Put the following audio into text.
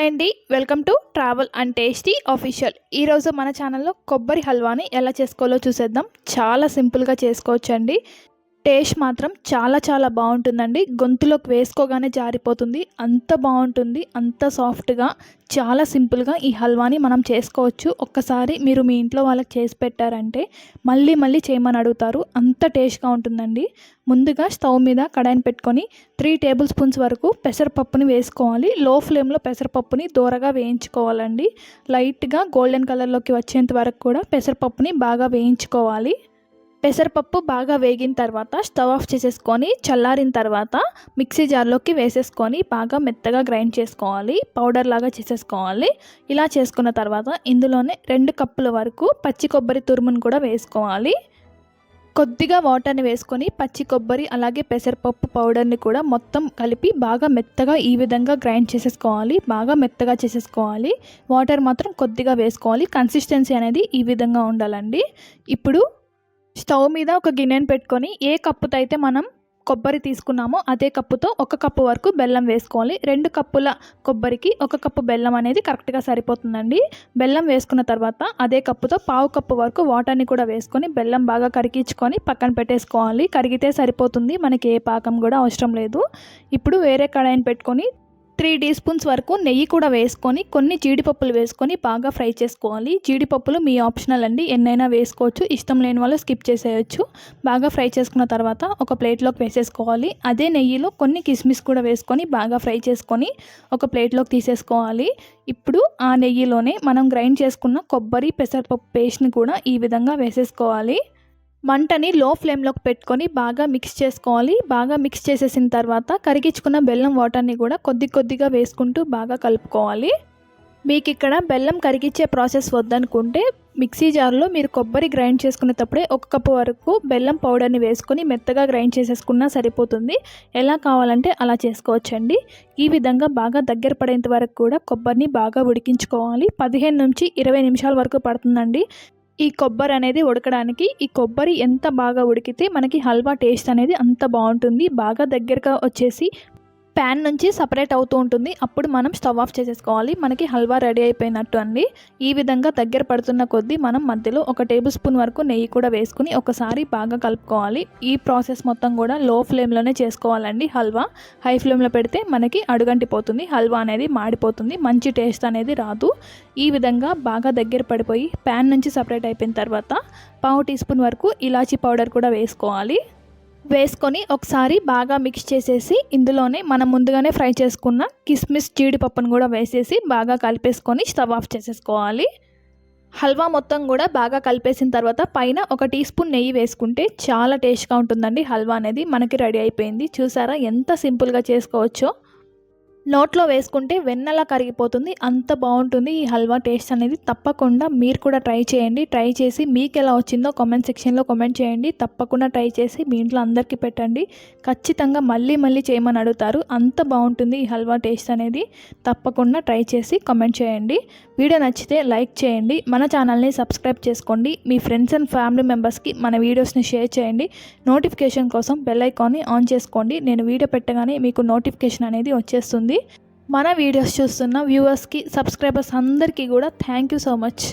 Hi అండి. Welcome to travel and tasty official. ఈరోజు మన ఛానల్లో కొబ్బరి హల్వాని ఎలా చేసుకోవాలో చూసేద్దాం. చాలా సింపుల్గా చేసుకోవచ్చండి. టేస్ట్ మాత్రం చాలా చాలా బాగుంటుందండి. గొంతులోకి వేసుకోగానే జారిపోతుంది. అంత బాగుంటుంది అంత సాఫ్ట్గా చాలా సింపుల్గా ఈ హల్వాని మనం చేసుకోవచ్చు. ఒక్కసారి మీరు మీ ఇంట్లో వాళ్ళకి చేసి పెట్టారంటే మళ్ళీ మళ్ళీ చేయమని అడుగుతారు. అంత టేస్ట్గా ఉంటుందండి. ముందుగా స్టవ్ మీద కడాయిని పెట్టుకొని త్రీ టేబుల్ స్పూన్స్ వరకు పెసరపప్పుని వేసుకోవాలి. లో ఫ్లేమ్లో పెసరపప్పుని దూరగా వేయించుకోవాలండి. లైట్గా గోల్డెన్ కలర్లోకి వచ్చేంత వరకు కూడా పెసరపప్పుని బాగా వేయించుకోవాలి. పెసరపప్పు బాగా వేగిన తర్వాత స్టవ్ ఆఫ్ చేసేసుకొని చల్లారిన తర్వాత మిక్సీ జార్లోకి వేసేసుకొని బాగా మెత్తగా గ్రైండ్ చేసుకోవాలి. పౌడర్ లాగా చేసేసుకోవాలి. ఇలా చేసుకున్న తర్వాత ఇందులోనే రెండు కప్పుల వరకు పచ్చి కొబ్బరి తురుమును కూడా వేసుకోవాలి. కొద్దిగా వాటర్ని వేసుకొని పచ్చి కొబ్బరి అలాగే పెసరపప్పు పౌడర్ని కూడా మొత్తం కలిపి బాగా మెత్తగా ఈ విధంగా గ్రైండ్ చేసేసుకోవాలి. బాగా మెత్తగా చేసేసుకోవాలి. వాటర్ మాత్రం కొద్దిగా వేసుకోవాలి. కన్సిస్టెన్సీ అనేది ఈ విధంగా ఉండాలండి. ఇప్పుడు స్టవ్ మీద ఒక గిన్నెను పెట్టుకొని ఏ కప్పుతో అయితే మనం కొబ్బరి తీసుకున్నామో అదే కప్పుతో ఒక కప్పు వరకు బెల్లం వేసుకోవాలి. రెండు కప్పుల కొబ్బరికి ఒక కప్పు బెల్లం అనేది కరెక్ట్గా సరిపోతుందండి. బెల్లం వేసుకున్న తర్వాత అదే కప్పుతో పావు కప్పు వరకు వాటర్ని కూడా వేసుకొని బెల్లం బాగా కరిగించుకొని పక్కన పెట్టేసుకోవాలి. కరిగితే సరిపోతుంది. మనకి ఏ పాకం కూడా అవసరం లేదు. ఇప్పుడు వేరే కడాయిని పెట్టుకొని త్రీ టీ స్పూన్స్ వరకు నెయ్యి కూడా వేసుకొని కొన్ని జీడిపప్పులు వేసుకొని బాగా ఫ్రై చేసుకోవాలి. జీడిపప్పులు మీ ఆప్షనల్ అండి. ఎన్నైనా వేసుకోవచ్చు. ఇష్టం లేని వాళ్ళు స్కిప్ చేసేయచ్చు. బాగా ఫ్రై చేసుకున్న తర్వాత ఒక ప్లేట్లోకి వేసేసుకోవాలి. అదే నెయ్యిలో కొన్ని కిస్మిస్ కూడా వేసుకొని బాగా ఫ్రై చేసుకొని ఒక ప్లేట్లోకి తీసేసుకోవాలి. ఇప్పుడు ఆ నెయ్యిలోనే మనం గ్రైండ్ చేసుకున్న కొబ్బరి పెసరపప్పు పేస్ట్ని కూడా ఈ విధంగా వేసేసుకోవాలి. మంటని లో ఫ్లేమ్లోకి పెట్టుకొని బాగా మిక్స్ చేసుకోవాలి. బాగా మిక్స్ చేసేసిన తర్వాత కరిగించుకున్న బెల్లం వాటర్ని కూడా కొద్ది కొద్దిగా వేసుకుంటూ బాగా కలుపుకోవాలి. మీకు ఇక్కడ బెల్లం కరిగించే ప్రాసెస్ వద్దనుకుంటే మిక్సీ జార్లో మీరు కొబ్బరి గ్రైండ్ చేసుకునేటప్పుడే ఒక కప్పు వరకు బెల్లం పౌడర్ని వేసుకొని మెత్తగా గ్రైండ్ చేసేసుకున్నా సరిపోతుంది. ఎలా కావాలంటే అలా చేసుకోవచ్చండి. ఈ విధంగా బాగా దగ్గర పడేంత వరకు కూడా కొబ్బరిని బాగా ఉడికించుకోవాలి. పదిహేను నుంచి ఇరవై నిమిషాల వరకు పడుతుందండి. ఈ కొబ్బరి అనేది ఉడకడానికి ఈ కొబ్బరి ఎంత బాగా ఉడికితే మనకి హల్వా టేస్ట్ అనేది అంత బాగుంటుంది. బాగా దగ్గరగా వచ్చేసి ప్యాన్ నుంచి సపరేట్ అవుతూ ఉంటుంది. అప్పుడు మనం స్టవ్ ఆఫ్ చేసేసుకోవాలి. మనకి హల్వా రెడీ అయిపోయినట్టు అండి. ఈ విధంగా దగ్గర పడుతున్న కొద్దీ మనం మధ్యలో ఒక టేబుల్ స్పూన్ వరకు నెయ్యి కూడా వేసుకుని ఒకసారి బాగా కలుపుకోవాలి. ఈ ప్రాసెస్ మొత్తం కూడా లో ఫ్లేమ్లోనే చేసుకోవాలండి హల్వా. హై ఫ్లేమ్లో పెడితే మనకి అడుగంటిపోతుంది. హల్వా అనేది మాడిపోతుంది. మంచి టేస్ట్ అనేది రాదు. ఈ విధంగా బాగా దగ్గర పడిపోయి ప్యాన్ నుంచి సపరేట్ అయిపోయిన తర్వాత పావు టీ స్పూన్ వరకు ఇలాచీ పౌడర్ కూడా వేసుకోవాలి. వేసుకొని ఒకసారి బాగా మిక్స్ చేసేసి ఇందులోనే మనం ముందుగానే ఫ్రై చేసుకున్న కిస్మిస్ జీడిపప్పును కూడా వేసేసి బాగా కలిపేసుకొని స్టవ్ ఆఫ్ చేసేసుకోవాలి. హల్వా మొత్తం కూడా బాగా కలిపేసిన తర్వాత పైన ఒక టీ స్పూన్ నెయ్యి వేసుకుంటే చాలా టేస్ట్గా ఉంటుందండి హల్వా అనేది. మనకి రెడీ అయిపోయింది. చూసారా ఎంత సింపుల్గా చేసుకోవచ్చో. నోట్లో వేసుకుంటే వెన్నలా కరిగిపోతుంది. అంత బాగుంటుంది ఈ హల్వా టేస్ట్ అనేది. తప్పకుండా మీరు కూడా ట్రై చేయండి. ట్రై చేసి మీకు ఎలా వచ్చిందో కామెంట్ సెక్షన్లో కామెంట్ చేయండి. తప్పకుండా ట్రై చేసి మీ ఇంట్లో అందరికీ పెట్టండి. ఖచ్చితంగా మళ్ళీ మళ్ళీ చేయమని అడుగుతారు. అంత బాగుంటుంది ఈ హల్వా టేస్ట్ అనేది. తప్పకుండా ట్రై చేసి కామెంట్ చేయండి. వీడియో నచ్చితే లైక్ చేయండి మన ఛానల్ని సబ్స్క్రైబ్ చేసుకోండి మీ ఫ్రెండ్స్ అండ్ ఫ్యామిలీ మెంబర్స్కి మన వీడియోస్ని షేర్ చేయండి నోటిఫికేషన్ కోసం బెల్ ఐకాన్ని ఆన్ చేసుకోండి నేను వీడియో పెట్టగానే మీకు నోటిఫికేషన్ అనేది వచ్చేస్తుంది. మన వీడియోస్ చూస్తున్న వ్యూవర్స్కి సబ్స్క్రైబర్స్ అందరికీ కూడా థ్యాంక్ యూ సో మచ్.